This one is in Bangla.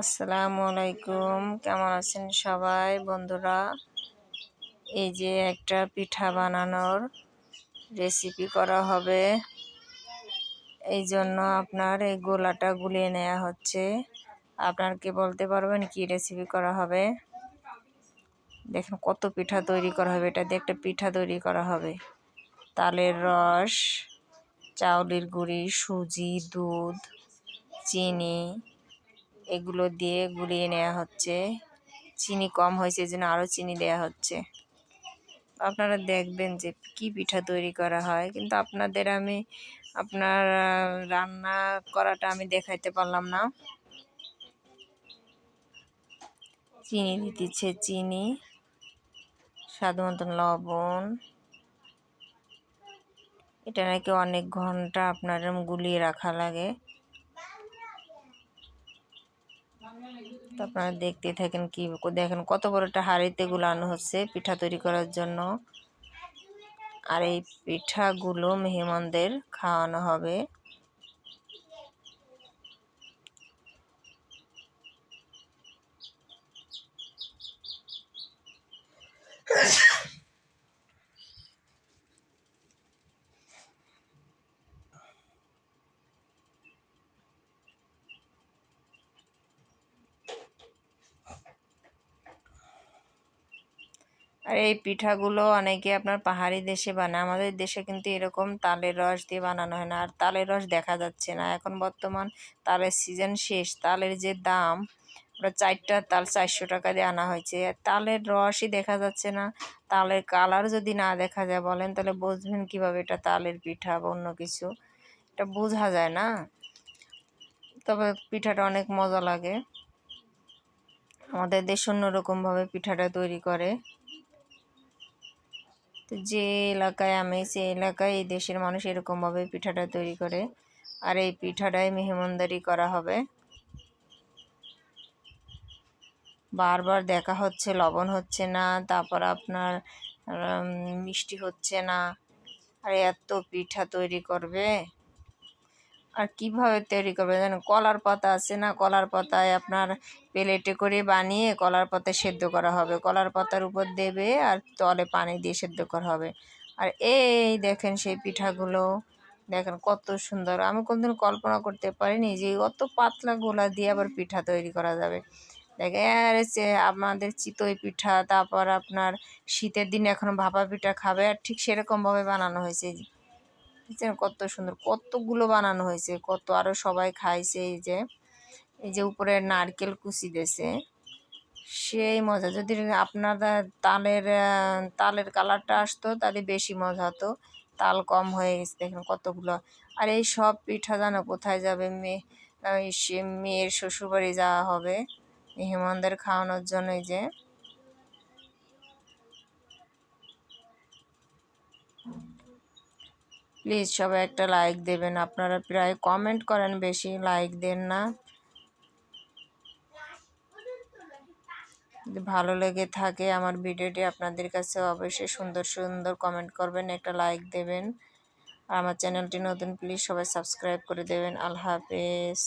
আসসালামু আলাইকুম। কেমন আছেন সবাই বন্ধুরা? এই যে একটা পিঠা বানানোর রেসিপি করা হবে। এই জন্য আপনার এই গোলাটা গুলিয়ে নেওয়া হচ্ছে। আপনার কি বলতে পারবেন কি রেসিপি করা হবে? দেখেন কত পিঠা তৈরি করা হবে। এটা দিয়ে একটা পিঠা তৈরি করা হবে। তালের রস, চাউলের গুঁড়ি, সুজি, দুধ, চিনি এগুলো দিয়ে গুলিয়ে নেওয়া হচ্ছে। চিনি কম হয়েছে জন্য আরও চিনি দেওয়া হচ্ছে। আপনারা দেখবেন যে কি পিঠা তৈরি করা হয়। কিন্তু আপনাদের আমি, আপনার রান্না করাটা আমি দেখাইতে পারলাম না। চিনি দিতেছে চিনি, স্বাদ মতন লবণ। এটা নাকি অনেক ঘণ্টা আপনার গুলিয়ে রাখা লাগে। তো আপনারা দেখতে থাকেন কি দেখেন কত বড় একটা হাড়িতে গুলানো হচ্ছে পিঠা তৈরি করার জন্য। আর এই পিঠাগুলো মেহমানদের খাওয়ানো হবে। আর এই পিঠাগুলো অনেকে আপনার পাহাড়ি দেশে বানায়। আমাদের দেশে কিন্তু এরকম তালের রস দিয়ে বানানো হয় না। আর তালের রস দেখা যাচ্ছে না। এখন বর্তমান তালের সিজন শেষ। তালের যে দাম ওটা চারটা তাল চারশো টাকা দিয়ে আনা হয়েছে। তালের রসই দেখা যাচ্ছে না। তালের কালার যদি না দেখা যায় বলেন, তাহলে বুঝবেন কীভাবে এটা তালের পিঠা বা অন্য কিছু। এটা বোঝা যায় না। তবে পিঠাটা অনেক মজা লাগে। আমাদের দেশ অন্যরকমভাবে পিঠাটা তৈরি করে। তো যে এলাকায় আমি সেই এলাকায় এই দেশের মানুষ এরকমভাবে পিঠাটা তৈরি করে। আর এই পিঠাটাই মেহমানদারি করা হবে। বারবার দেখা হচ্ছে, লবণ হচ্ছে না, তারপর আপনার মিষ্টি হচ্ছে না। আর, এত পিঠা তৈরি করবে। আর কীভাবে তৈরি করবে জানেন কলার পাতা আছে না? কলার পাতায় আপনার প্লেটে করে বানিয়ে কলার পাতা সেদ্ধ করা হবে। কলার পাতার উপর দেবে আর তলে পানি দিয়ে সেদ্ধ করা হবে। আর এই দেখেন সেই পিঠাগুলো। দেখেন কত সুন্দর। আমি কোনদিন কল্পনা করতে পারিনি যে অত পাতলা গোলা দিয়ে আবার পিঠা তৈরি করা যাবে। দেখেন, আর আমাদের চিতই পিঠা, তারপর আপনার শীতের দিনে এখন ভাপা পিঠা খাবে, আর ঠিক সেরকমভাবে বানানো হয়েছে। দেখছেন কত সুন্দর, কতগুলো বানানো হয়েছে, কত আরও সবাই খাইছে এই যে এই যে উপরে নারকেল কুচি দিয়েছে। সেই মজা, যদি আপনারা তালের তালের কালারটা আসতো, তাহলে বেশি মজা হতো। তাল কম হয়ে গেছে, দেখেন কতগুলো। আর এই সব পিঠা জানো কোথায় যাবে? মেয়ে মেয়ের শ্বশুরবাড়ি যাওয়া হবে, মেহমানদের খাওয়ানোর জন্য যে। প্লিজ সবাই একটা লাইক দেবেন। আপনারা প্রায় কমেন্ট করেন বেশি, লাইক দেন না। ভালো লেগে থাকে আমার ভিডিওটি, আপনাদের কাছে অবশ্যই সুন্দর সুন্দর কমেন্ট করবেন, একটা লাইক দেবেন। আর আমার চ্যানেলটি নতুন, প্লিজ সবাই সাবস্ক্রাইব করে দেবেন। আল্লাহ হাফেজ।